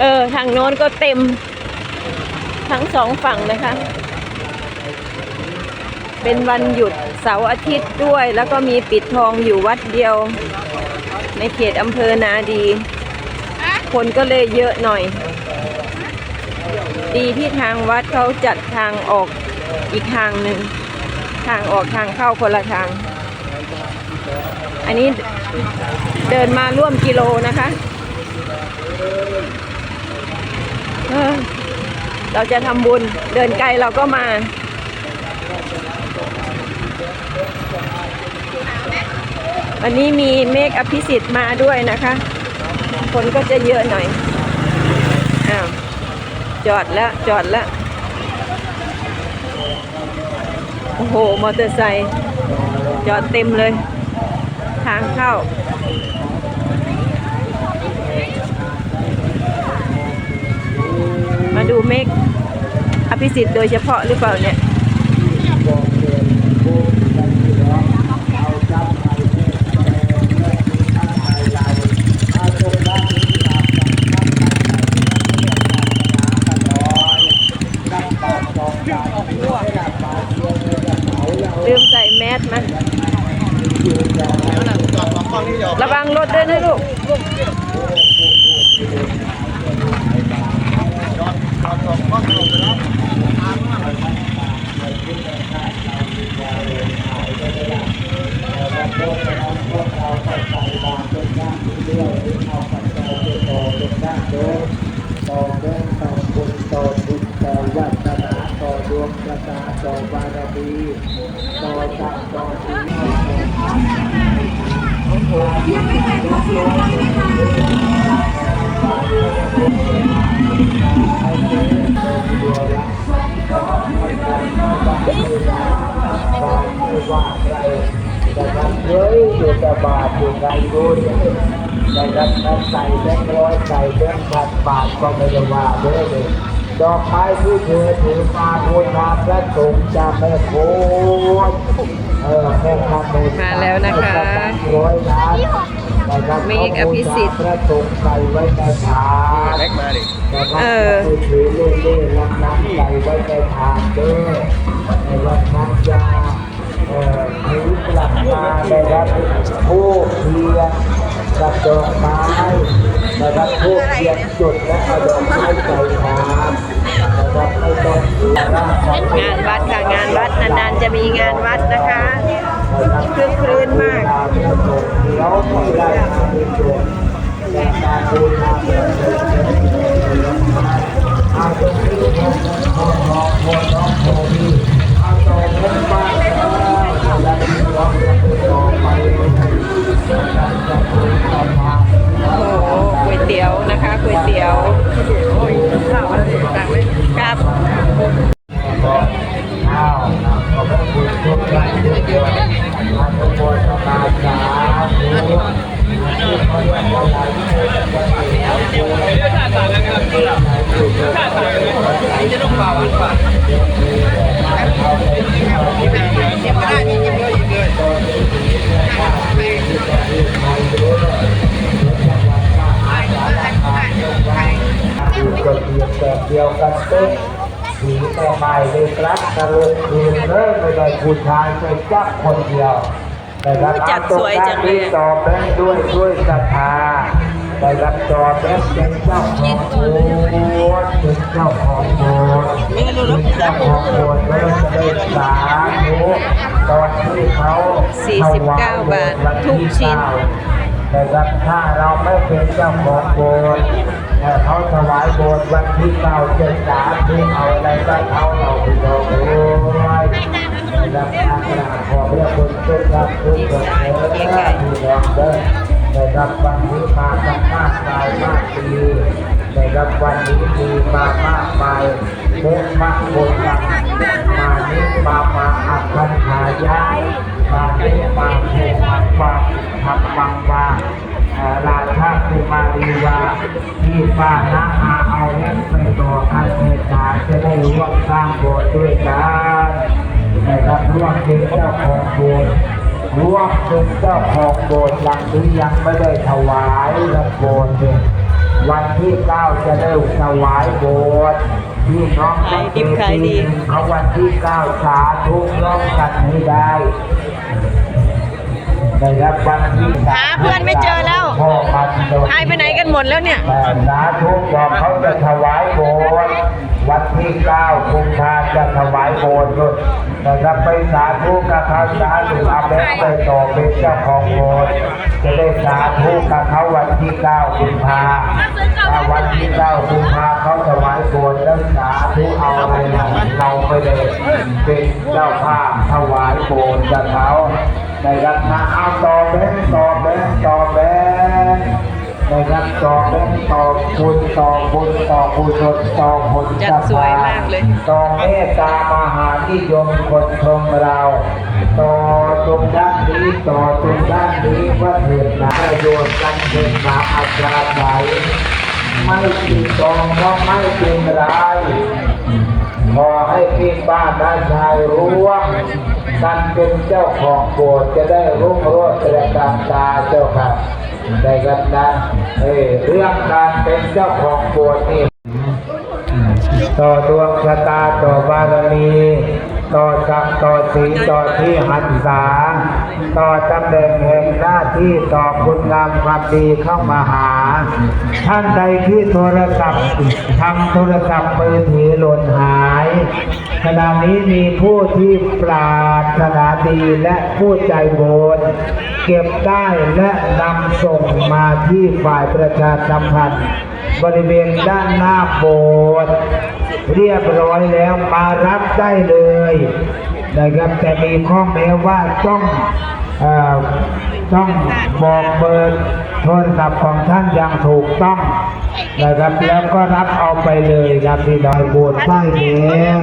เออ ทางโน้นก็เต็ม ทั้งสองฝั่งนะคะ เป็นวันหยุดเสาร์อาทิตย์ด้วย แล้วก็มีปิดทองอยู่วัดเดียว ในเขตอำเภอนาดี คนก็เลยเยอะหน่อย ดีที่ทางวัดเขาจัดทางออกอีกทางหนึ่ง ทางออกทางเข้าคนละทาง อันนี้เดินมาร่วมกิโลนะคะ เราจะทำบุญเดินไกลเราก็มาวันนี้มีเมฆอภิสิทธิ์มาด้วยนะคะ คนก็จะเยอะหน่อยอ้าวจอดแล้วจอดแล้วโอ้โห มอเตอร์ไซค์จอดเต็มเลย ทางเข้า มาดูเมฆอภิสิทธิ์โดยเฉพาะหรือเปล่าเนี่ย ลืมใส่แมสมาระวังรถด้วยนะลูก ต่อเรื่องต่อบุญต่อบุญต่อวัฒนาต่อดวงชะตาต่อบารมีต่อจักรต่อชีวิต ไม่ว่าใครแต่ทำ เฮ้ยอยู่แต่บาทอยู่ไกลรู้เนี่ยแต่ทำนั้นใส่แบงค์ร้อยใส่แบงค์พันบาทก็ไม่ได้ว่าเด้อเลย ดอกไม้ที่เธอถือมาบูชาพระสงฆ์จะไม่โค่นเออแค่ทำบูชามาแล้วนะคะร้อยล้านแต่ทำเมฆอภิสิทธิ์พระสงฆ์ใส่ไว้ในถาดแม็กมาดิแต่ว่าเออไปถือเล่เล่ๆลังน้ำใส่ไว้ในถาดเด้อในวันนั้นยาเอ่อถือกลับมาได้รับผู้เพียรกับดอกไม้ ได้รับผู้เพียรจุดและเอาดอกไม้ใส่ถาดนะครับไม่ต้องถือร่างของงานวัดค่ะงานวัดนานๆจะมีงานวัดนะคะคลึกครื้นมากเดี๋ยวไม่ได้มาดูดวงแต่การบูชาเพื่อเพื่อเพื่อเอาตรงนี้พอพอพอพอน้องพอดีเอาตรงนี้ม แบบเดียวกันเต้นสีแม่ไม้ได้รักกระลุกคืนเริ่มไม่ได้ผู้ชายไปจับคนเดียว แต่รับจัดสวยจังเลยต่อแบงค์ด้วยด้วยศรัทธา ได้รับต่อแบงค์เป็นเจ้าของโบสถ์เป็นเจ้าของโบสถ์เป็นเจ้าของโบสถ์แล้วจะได้สาธุตอนที่เขา49 บาททุกชิ้นแต่ครับถ้าเราไม่เป็นเจ้าของโบสถ์แต่เขาถวายโบสถ์วันที่เก้าเจ็ดสามที่เอาอะไรก็เขาเราไปดอกโอ้ยนะครับทางหน้าขอเรียกคนช่วยรับทุกคนเถิดที่ด อกเด้รับวันนี้มามากมายมากปีแต่รับวันนี้มีมามากมายเล็กมากคนมานี้มามาอักขันหายามานี้มาเทมาฟังทำฟังว่าราชาคุมารีวาที่ป้านะอาเอาเล่นไปต่อคันเทศาจะได้ร่วมสร้างโบสถ์ด้วยกันนะครับร่วมเป็นเจ้าของโบสถ์ ร่วมเป็นเจ้าของโบสถ์หลังนี้ยังไม่ได้ถวายรับโบสถ์เนี่ยวันที่เก้าจะได้ถวายโบสถ์พี่น้องขายดิบขายดีเอาวันที่เก้าสาธุร้องกันให้ได้ได้รับวันที่สหาเพื่อนไม่เจอแล้วพ่อมันโดนหายไปไหนกันหมดแล้วเนี่ยแต่สาธุบอกเขาจะถวายโบสถ์ วันที่เก้ากุมภาจะถวายโบสถ์ด้วยแต่ถ้าไปสาธุกับเขาสาธุอาเบสไปต่อเป็นเจ้าของโบสถ์จะได้สาธุกับเขาวันที่เก้ากุมภาถ้าวันที่เก้ากุมภาเขาถวายโบสถ์แล้วสาธุเอาอะไรเราไปเลยเป็นเจ้าภาพถวายโบสถ์กับเขาในรัตนาเอาต่อแบงต่อแบงต่อแบง ค์ได้รับต่อเป็นต่อคุณต่อบุญต่อกุศลต่อผลจัดสวยมากเลย ต่อเมตตามหานิยมคนชมเรา ต่อตรงด้านนี้ต่อตรงด้านนี้ว่าเถิดนะประโยชน์กันเป็นมาอาจารย์ใดไม่ติดตองก็ไม่เป็นไรขอให้พี่บ้านน้าชายรู้ว่าการเป็นเจ้าของโบสถ์จะได้รุ่งโรจน์ประการตาเจ้าค่ะ ได้กันนเอ้เรื่องการเป็นเจ้าของโบสถ์นี่ต่อดวงชะตาต่อบารมีต่อจักรต่อสีลต่อที่หันษาต่อตำแหน่งแห่งหน้าที่ต่อคุณงามความดีเข้ามาหา ท่านใดที่โทรศัพท์ทำโทรศัพท์มือถือหล่นหาย ขณะนี้มีผู้ที่ปราถนาดีและผู้ใจบุญ เก็บได้และนำส่งมาที่ฝ่ายประชาสัมพันธ์ บริเวณด้านหน้าโบสถ์เรียบร้อยแล้วมารับได้เลยนะครับแต่มีข้อแม้ว่าต้องอ่อต้องบอกเบอร์โทรศัพท์ของท่านอย่างถูกต้องนะครับแล้วก็รับเอาไปเลยครับที่ดอยโบสถ์ป้ายแดง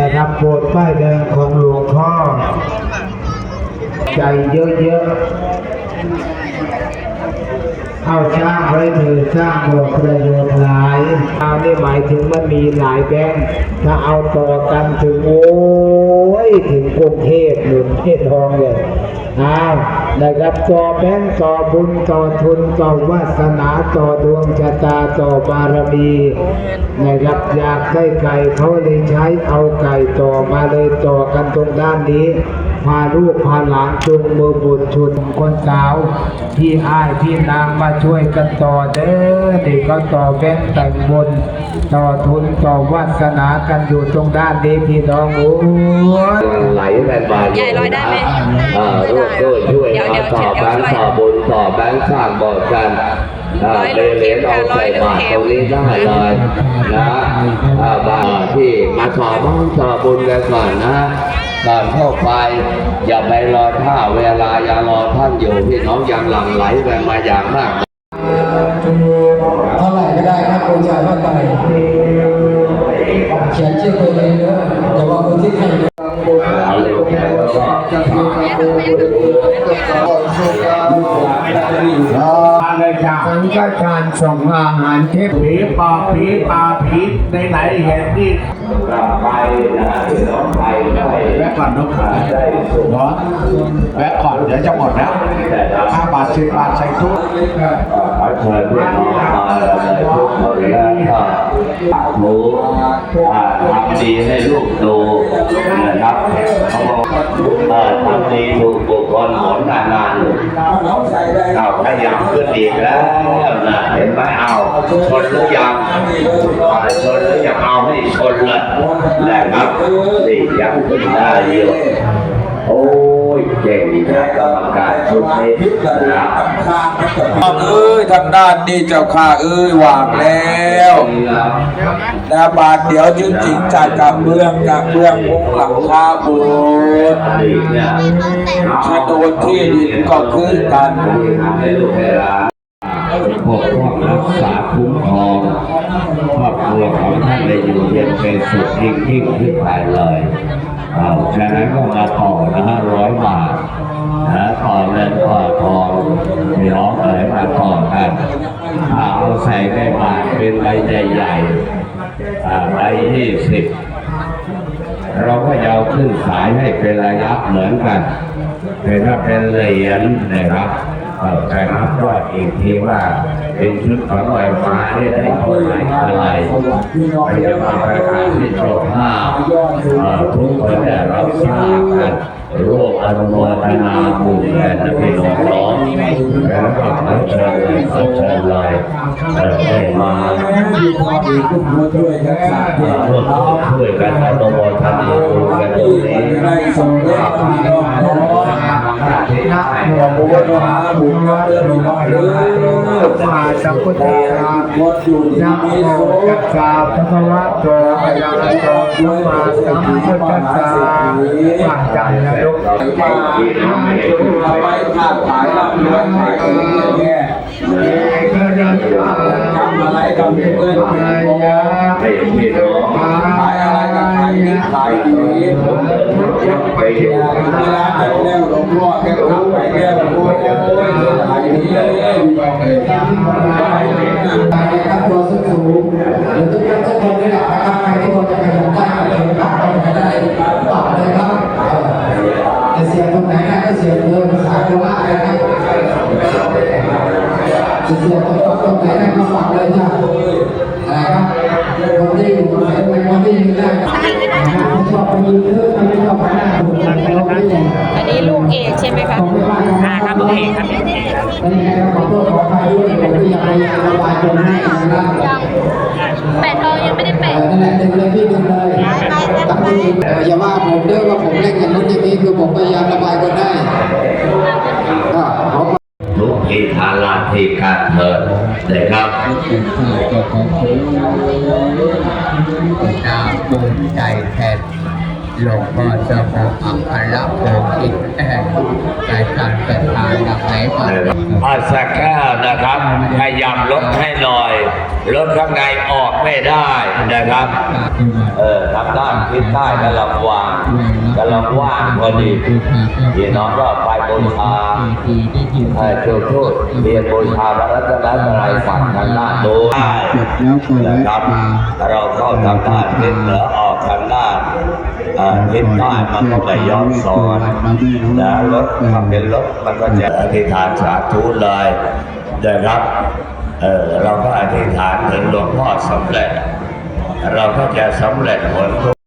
นะครับโบสถ์ป้ายแดงของหลวงพ่อ ใจเยอะๆเอาสร้างไว้เถิดสร้างบอกประโยชน์หลายเอานี่หมายถึงมันมีหลายแบงค์ถ้าเอาต่อกันถึงโอ้ยถึงกรุงเทพหนุนเทศทองเลยเอานะครับต่อแบงค์ต่อบุญต่อทุนต่อวาสนาต่อดวงชะตาต่อบารมีนะครับอยากได้ไก่เขาเลยใช้เอาไก่ต่อมาเลยต่อกันตรงด้านนี้ พาลูกพาหลานจูงมือบุตรชุนคนสาว พี่อ้ายพี่นางมาช่วยกันต่อเด้อเด็กก็ต่อแบงค์แต่งบน ต่อทุนต่อวาสนากันอยู่ตรงด้านนี้พี่น้องโอ้ยไหลแผ่นบาทใหญ่ลอยได้ไหมอ่าร่วมด้วยช่วยเดี๋ยวเดี๋ยวต่อเดี๋แบยวงค์ช่วยต่อบุญต่อแบงค์สร้างบ่อกันอ่า ร้อยเบลูกเหรียญเข็เอามค่ะใส่บาทร้อยลูกเข็มตรงนี้ได้เลยนะอ่าบาทที่มาต่อบ้านต่อบุญกันก่อนนะก่อนเข้าไปอย่าไปรอท่าเวลาอย่ารอท่านอยู่พี่น้องยังหลั่งไหลกันมาอย่างมากเท่าไหร่ก็ได้ครับบูชาพระไตรเขียนชื่อตัวเองด้วยแต่ว่าคนที่ใครเอาเร็วไปอะไร จากสังฆทานส่งอาหารเทพผีปอบผีปาผีในไหนเห็น นี่ไปนะพี่น้องไปไปแวะก่อนนกขาได้สุขเนาะแวะก่อนเดี๋ยวจะหมดแล้วห้าบาทสิบบาทใส่ทุกขอเชิญพี่องมาเลยทุกคนแล้วก็หมูทำดีให้ลูกดูนะครับเขาบอกทำดีถูกบุคคลหมดนานๆเอาขยับขึ้นอีแล้วนะเห็นไหมเอาชนหรือยังชนหรือยังเอาให้ชนเลยนะครับนี่ยังขึ้นได้อยู่โอ้ยเก่งนะกรรมการชุดนี้นะครับเอ้ยทางด้านนี้เจ้าข้าเอ้ยวางแล้วนะบาทเดี๋ยวจริงๆจากกับเบื้องจากเบื้องมุงหลังคาโบสถ์โฉนดที่ดินก็คือกัน ปกป้องรักษาคุ้มครองครอบครัวของท่านได้อยู่เย็นเป็นสุขยิ่งยิ่งขึ้นไปเลยเอาฉะนั้นก็มาต่อนะฮะร้อยบาทนะต่อเงินต่อทองพี่น้องเอ๋ยมาต่อกันเอาใส่ในบาทเป็นใบใหญ่ๆอ่ใบยี่สิบเราก็ยาวขึ้นสายให้เป็นระยะเหมือนกันแต่ถ้าเป็นเหรียญนะครับ เอ่อใครรับยอดอีกทีว่าเป็นชุดของลอยฟ้าเนี่ยได้เท่าไหร่อะไรไปจะมาประกาศที่โชว์ภาพเอ่อทุกคนได้รับทราบกันร่วมอนุโมทนาบุญแด่พระพี่น้องน้องแล้วก็ขอเชิญเลยเชิญเลยเอ่อได้มามีความดีขึ้นมาด้วยกันสาธุเอ่อร่วมช่วยกันอนุโมทนาบุญกันตรงนี้ ได้สำเร็จพี่น้องน้องขอบคุณมาบุญมาเรื่องนี้มาเรื่อมาสัมพุทธัสสะหมดอยู่นะโมมีโสตัสสะภะคะวะโตอะระหะโตสัมมาสัมพุทธัสสะว่างใจนะลูกมาเอาไปค้าขายรับเงินขายของแง่เอกรัตตาทำอะไรกับเพื่อนอายะให้พี่องขายอะไร นขายดีขายดีไปเห็นเวลาไปแล้วหลวงพ่อแกทำไปแล้วโอ้ยขายดีขายดีนะครับตัวสูงสูงหรือทุกท่านทุกคนนี่แหละนะครับใครที่พอจะขยันได้ก็เลยครับไปได้ตอบเลยครับจะเสียตรงไหนนะก็เสียเลยภาษาโคราชนะครับจะเสียตรงตรงไหนนะก็ปักเลยจ้ะนะครับคนที่อยู่ตรงไหนเป็นคนที่ยืนได้นะครับชอบไปยืนเพื่อไม่ชอบไปหน้าผมเราไม่ได้ อันนี้ลูกเอก ใช่ไหมคะอ่าครับลูกเอกครับเป็นยังไงครับขอโทษขออภัยด้วยผมที่ยังพยายามระบายตรงให้นะครับแปะทองยังไม่ได้เอแปะอนั่นแหละดึงเลยพี่ดึงเลยตั้งมือเอออย่าว่าผมเด้อว่าผมเล่นอย่างนู้นอย่างนี้คือผมพยายามระบายคนได้ก็ขอทุกทีทาราทีการเถิดนะครับน่าภูมิใจแทน หลวงพ่อเจ้าของอัครโพธิแห่งใจการศรัทธาดังไหนบ้างอาสักแก้วนะครับพยายามลดให้หน่อยลดข้างในออกไม่ได้นะครับ เออทางด้านทิศใต้กำลังวางกำลังว่างพอดีพี่น้องก็ไปบูชาเออจุดทูตเรียนบูชาพระรัตนตรัยฝั่งทางด้านโน้นนะครับเราเข้าทางด้านทิศเหนือออกทางด้าน เอ่อทิศใต้มันก็ไปย้อนสอนนะรถทำเป็นรถมันก็จะอธิษฐานสาธุเลยนะครับเออเราก็อธิษฐานถึงหลวงพ่อสำเร็จ เราก็จะสำเร็จผล